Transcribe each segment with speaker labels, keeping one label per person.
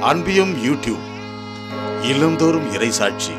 Speaker 1: அன்பியும் YouTube இல்லந்தோறும் இறைசாட்சி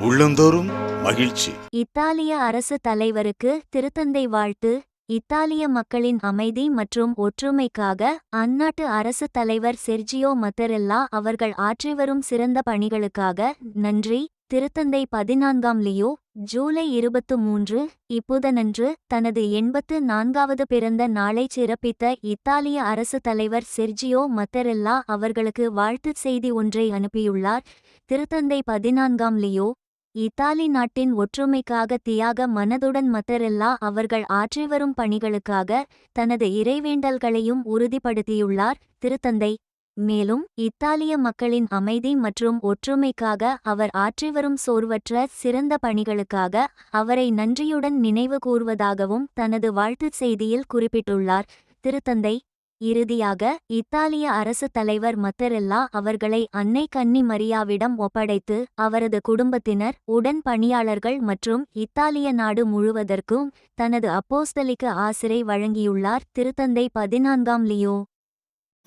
Speaker 1: உள்ளந்தோறும் மகிழ்ச்சி.
Speaker 2: இத்தாலிய அரசு தலைவருக்கு திருத்தந்தை வாழ்த்து. இத்தாலிய மக்களின் அமைதி மற்றும் ஒற்றுமைக்காக அந்நாட்டு அரசு தலைவர் செர்ஜியோ மத்தரெல்லா அவர்கள் ஆற்றி வரும் சிறந்த பணிகளுக்காக நன்றி. திருத்தந்தை பதினான்காம் லியோ ஜூலை இருபத்து மூன்று இப்புதனன்று தனது எண்பத்து நான்காவது பிறந்த நாளைச் சிறப்பித்த இத்தாலிய அரசு தலைவர் செர்ஜியோ மத்தரெல்லா அவர்களுக்கு வாழ்த்துச் செய்தி ஒன்றை அனுப்பியுள்ளார். திருத்தந்தை பதினான்காம் லியோ இத்தாலி நாட்டின் ஒற்றுமைக்காக தியாக மனதுடன் மத்தரெல்லா அவர்கள் ஆற்றி வரும் பணிகளுக்காக தனது இறைவேண்டல்களையும் உறுதிப்படுத்தியுள்ளார். திருத்தந்தை மேலும் இத்தாலிய மக்களின் அமைதி மற்றும் ஒற்றுமைக்காக அவர் ஆற்றிவரும் சோர்வற்ற சிறந்த பணிகளுக்காக அவரை நன்றியுடன் நினைவு கூர்வதாகவும் தனது வாழ்த்துச் செய்தியில் குறிப்பிட்டுள்ளார். திருத்தந்தை இறுதியாக இத்தாலிய அரசு தலைவர் மத்தரெல்லா அவர்களை அன்னை கன்னி மரியாவிடம் ஒப்படைத்து அவரது குடும்பத்தினர் உடன் பணியாளர்கள் மற்றும் இத்தாலிய நாடு முழுவதற்கும் தனது அப்போஸ்தலிக்கு ஆசிரை வழங்கியுள்ளார். திருத்தந்தை பதினான்காம் லியோ